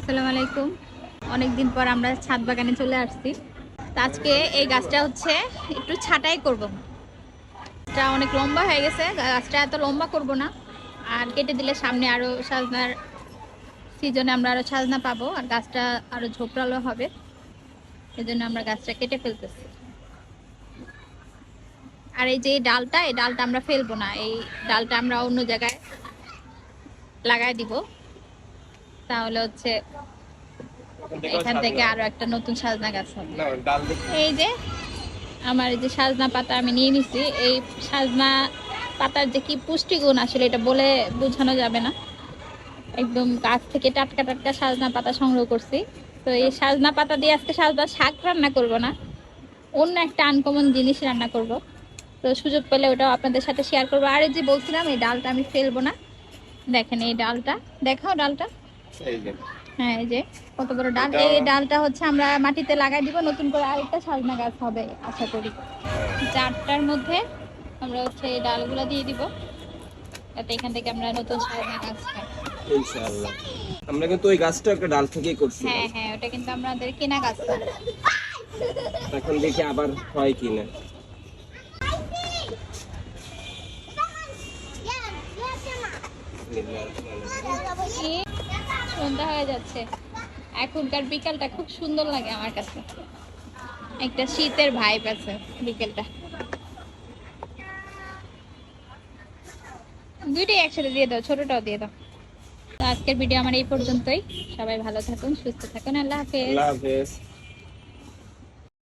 আসসালামু আলাইকুম। অনেকদিন পর আমরা ছাদ বাগানে চলে আসছি। তো আজকে এই গাছটা হচ্ছে একটু ছাটাই করব। গাছটা অনেক লম্বা হয়ে গেছে। গাছটা এত লম্বা করব না। আর কেটে দিলে সামনে আরও সাজনার সিজনে আমরা আরও সাজনা পাবো আর গাছটা আরও ঝোপড়ালো হবে। এজন্য আমরা গাছটা কেটে ফেলতেছি। আর এই যে ডালটা, এই ডালটা আমরা ফেলব না। এই ডালটা আমরা অন্য জায়গায় লাগাই দিব। তাহলে হচ্ছে এখান থেকে আরও একটা নতুন সাজনা গাছ হবে। এই যে আমার এই যে সাজনা পাতা আমি নিয়ে নিছি এই সাজনা পাতার যে কি পুষ্টিগুণ আসলে এটা বলে বোঝানো যাবে না। একদম গাছ থেকে টাটকা টাটকা সাজনা পাতা সংগ্রহ করছি। তো এই সাজনা পাতা দিয়ে আজকে সাজনা শাক রান্না করব না অন্য একটা আনকমন জিনিস রান্না করব। তো সুযোগ পেলে ওটাও আপনাদের সাথে শেয়ার করব। আর এই যে বলছিলাম এই ডালটা আমি ফেলব না। দেখেন এই ডালটা। দেখাও ডালটা। হ্যাঁ এই যে। কত বড় ডাল? এই ডালটা হচ্ছে আমরা মাটিতে লাগাই দিব নতুন করে আরেকটা সাজনা গাছ হবে আশা করি। চারটার মধ্যে আমরা হচ্ছে এই ডালগুলো দিয়ে দিব যাতে এখান থেকে আমরা নতুন সাজনা গাছ পাই। ইনশাআল্লাহ। আমরা কিন্তু ওই গাছটা একটা ডাল থেকেই করছি। হ্যাঁ হ্যাঁ ওটা কিন্তু আমাদের কেনা গাছ এখন দেখি আবার হয় কিনা। কি? সন্ধ্যা হয়ে যাচ্ছে। এখনকার বিকালটা খুব সুন্দর লাগে আমার কাছে। একটা শীতের ভাইব আছে বিকেলটা। দুইটাই একসাথে দিয়ে দাও, ছোটটাও দিয়ে দাও। তো আজকের ভিডিও আমার এই পর্যন্তই। সবাই ভালো থাকুন, সুস্থ থাকুন। আল্লাহ হাফেজ। আল্লাহ হাফেজ।